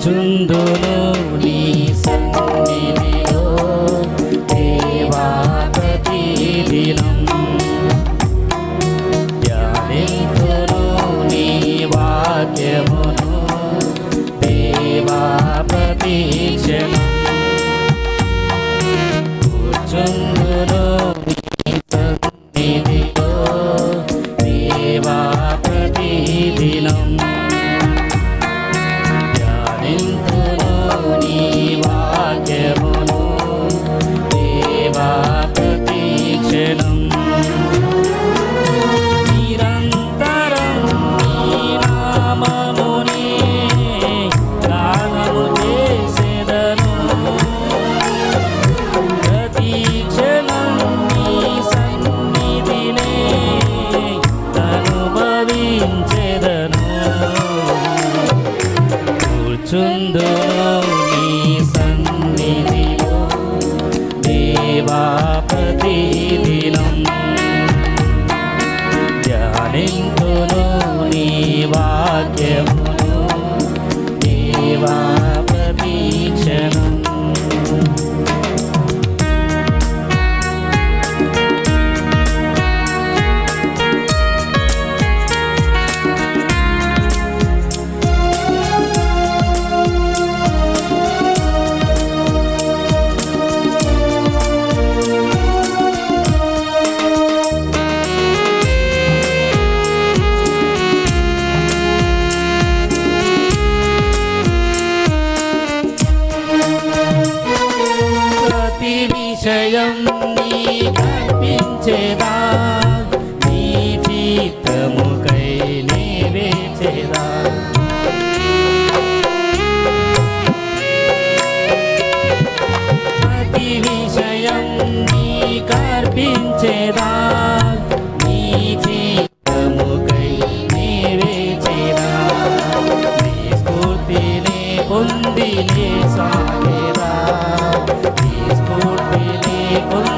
కూర్చుందును నీ సన్నిధిలో దేవా ప్రతిదినం. ధ్యానింతును నీ వాక్యమును దేవా ప్రతీక్షణం కూర్చుందును నీ సన్నిధిలో దేవా ప్రతిదినం. ధ్యానింతును నీ వాక్యము విషయం నీ కల్పించేదా నీ చిత్తముకై నీ ప్రతి విషయం నీ కల్పించేదా నీ చిత్తముకై నీ నీ స్ఫూర్తిని పొంది నీ స్ఫూర్తిని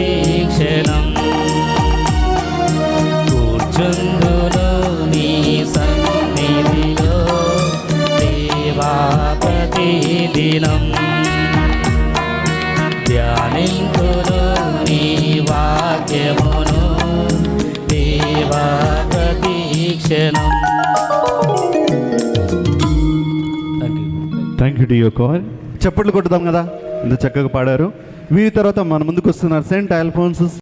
ప్రతిదినం ధ్యానింతును నీ వాక్యమును దేవా ప్రతీక్షణం thank you to you all చప్పట్లు కొట్టుదాం కదా. ఇంత చక్కగా పాడారు. వీరి తర్వాత మన ముందుకు వస్తున్నారు సెంట్ ఆల్ఫోన్సస్